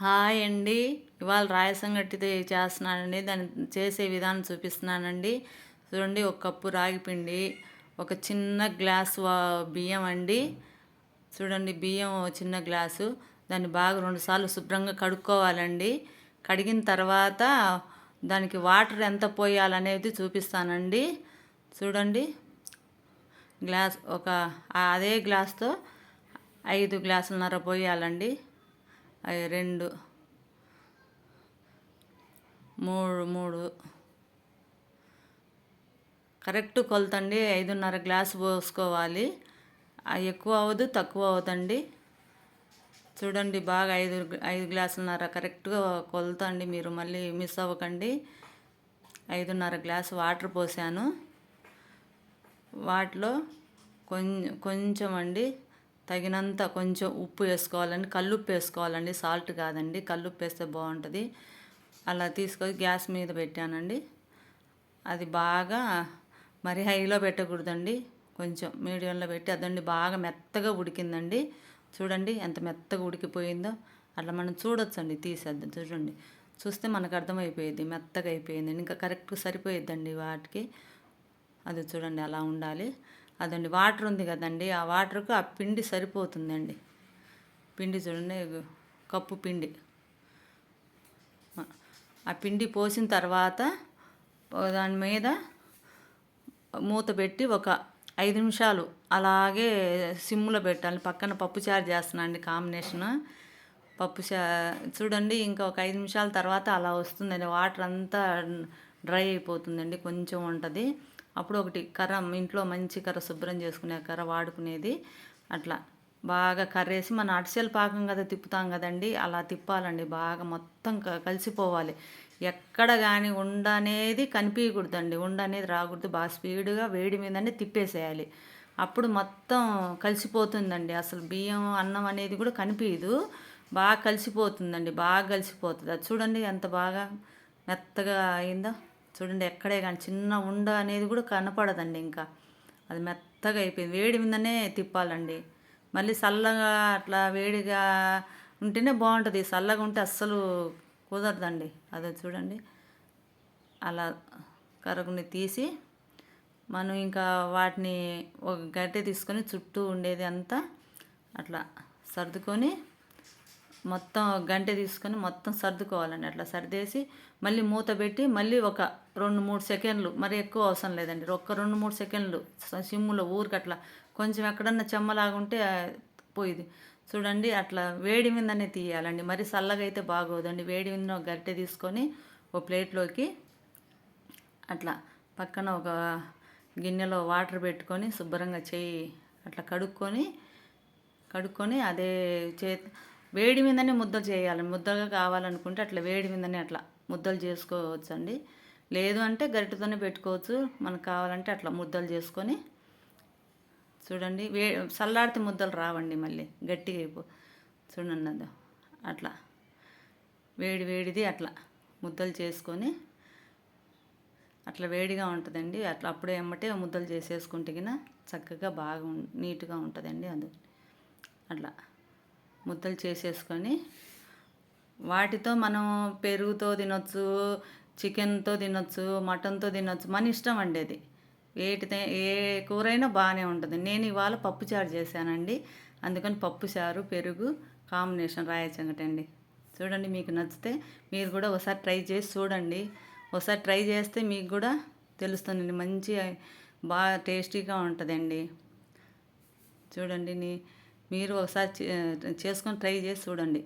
Hi అండి. ఇవాళ రాయసం గట్టితో చేస్తున్నానండి. దాన్ని చేసే విధానం చూపిస్తున్నానండి. చూడండి ఒక కప్పు రాగి పిండి ఒక చిన్న గ్లాస్ వా- బియ్యం అండి. చూడండి బియ్యం చిన్న గ్లాసు. దాన్ని బాగా రెండుసార్లు శుభ్రంగా కడుక్కోవాలండి. కడిగిన తర్వాత దానికి వాటర్ ఎంత పోయాలనేది చూపిస్తానండి. చూడండి గ్లాస్ ఒక అదే గ్లాస్తో ఐదు గ్లాసులన్నర పోయాలండి. రెండు. మూడు మూడు. కరెక్ట్ కొలతండి. ఐదున్నర గ్లాస్ పోసుకోవాలి. ఎక్కువ అవ్వదు తక్కువ అవుతండి చూడండి బాగా ఐదు ఐదు గ్లాసులన్నర కరెక్ట్గా కొలతండి మీరు. మళ్ళీ మిస్ అవ్వకండి. ఐదున్నర గ్లాస్ వాటర్ పోసాను. వాటిలో కొంచెం కొంచెం అండి. తగినంత కొంచెం ఉప్పు వేసుకోవాలండి. కల్లుప్పు వేసుకోవాలండి. సాల్ట్ కాదండి. కల్లుప్పు వేస్తే బాగుంటుంది. అలా తీసుకొని గ్యాస్ మీద పెట్టానండి. అది బాగా మరి హైలో పెట్టకూడదండి. కొంచెం మీడియంలో పెట్టి అదండి బాగా మెత్తగా ఉడికిందండి. చూడండి ఎంత మెత్తగా ఉడికిపోయిందో. అట్లా మనం చూడొచ్చండి తీసేద్దాం చూడండి. చూస్తే మనకు అర్థమైపోయేది. మెత్తగా అయిపోయింది ఇంకా కరెక్ట్గా సరిపోయేద్దండి వాటికి. అది చూడండి అలా ఉండాలి. అదండి వాటర్ ఉంది కదండి ఆ వాటర్కు ఆ పిండి సరిపోతుందండి. పిండి చూడండి కప్పు పిండి. ఆ పిండి పోసిన తర్వాత దాని మీద మూత పెట్టి ఒక ఐదు నిమిషాలు అలాగే సిమ్లో పెట్టాలి. పక్కన పప్పుచారు చేస్తున్నాను అండి కాంబినేషన్. పప్పు చా చూడండి ఇంకా ఒక ఐదు నిమిషాల తర్వాత అలా వస్తుందండి. వాటర్ అంతా డ్రై అయిపోతుందండి కొంచెం ఉంటుంది. అప్పుడు ఒకటి కర్ర ఇంట్లో మంచి కర్ర శుభ్రం చేసుకునే కర్ర వాడుకునేది అట్లా. బాగా కర్రేసి మన అరిసెల పాకం కదా తిప్పుతాం కదండి అలా తిప్పాలండి. బాగా మొత్తం క- కలిసిపోవాలి. ఎక్కడ కానీ ఉండ అనేది కనిపించకూడదండి ఉండ అనేది రాకూడదు. బాగా స్పీడ్గా వేడి మీదనే తిప్పేసేయాలి. అప్పుడు మొత్తం కలిసిపోతుందండి. అసలు బియ్యం అన్నం అనేది కూడా కనిపించదు బాగా కలిసిపోతుందండి. బాగా కలిసిపోతుంది. అది చూడండి ఎంత బాగా మెత్తగా అయిందో. చూడండి ఎక్కడే కానీ చిన్న ఉండ అనేది కూడా కనపడదండి ఇంకా. అది మెత్తగా అయిపోయింది. వేడి మీదనే తిప్పాలండి. మళ్ళీ చల్లగా అట్లా వేడిగా ఉంటేనే బాగుంటుంది. చల్లగా ఉంటే అస్సలు కుదరదండి. అదే చూడండి. అలా కరుగుని తీసి మనం ఇంకా వాటిని ఒక గడ్డ తీసుకొని చుట్టూ ఉండేది అంతా అట్లా సర్దుకొని మొత్తం గంటె తీసుకొని మొత్తం సర్దుకోవాలండి. అట్లా సర్దేసి మళ్ళీ మూత పెట్టి మళ్ళీ ఒక రెండు మూడు సెకండ్లు మరి ఎక్కువ అవసరం లేదండి. ఒక్క రెండు మూడు సెకండ్లు సిమ్ములో ఊరికి అట్లా కొంచెం ఎక్కడన్నా చెమ్మలాగా ఉంటే పోయింది. చూడండి అట్లా వేడి మీదనే తీయాలండి. మరి చల్లగా అయితే బాగోదండి. వేడి మీద ఒక గరిటె తీసుకొని ఒక ప్లేట్లోకి అట్లా పక్కన ఒక గిన్నెలో వాటర్ పెట్టుకొని శుభ్రంగా చేయి అట్లా కడుక్కొని కడుక్కొని అదే చే వేడి మీదనే ముద్దలు చేయాలి. ముద్దగా కావాలనుకుంటే అట్లా వేడి మీదనే అట్లా ముద్దలు చేసుకోవచ్చు అండి లేదు అంటే గరిటతోనే పెట్టుకోవచ్చు. మనకు కావాలంటే అట్లా ముద్దలు చేసుకొని చూడండి వే చల్లారితే ముద్దలు రావండి మళ్ళీ. గట్టిగా అయిపో చూడండి అది. అట్లా. వేడి వేడిది అట్లా ముద్దలు చేసుకొని అట్లా వేడిగా ఉంటుందండి. అట్లా అప్పుడే ఎమ్మటే ముద్దలు చేసేసుకుంటే చక్కగా బాగా ఉం- నీట్గా ఉంటుందండి అది. అట్లా. ముద్దలు చేసేసుకొని వాటితో మనం పెరుగుతో తినొచ్చు చికెన్తో తినొచ్చు మటన్తో తినొచ్చు మన ఇష్టం అండి అది. వేటితే ఏ కూరైనా బాగానే ఉంటుంది. నేను ఇవాళ పప్పు చారు చేశానండి. అందుకని పప్పు చారు పెరుగు కాంబినేషన్ రాయచంగటండి చూడండి మీకు నచ్చితే మీరు కూడా ఒకసారి ట్రై చేసి చూడండి. ఒకసారి ట్రై చేస్తే మీకు కూడా తెలుస్తుందండి. మంచి బాగా టేస్టీగా ఉంటుందండి. చూడండి నీ మీరు ఒకసారి చే- చేసుకొని ట్రై చేసి చూడండి.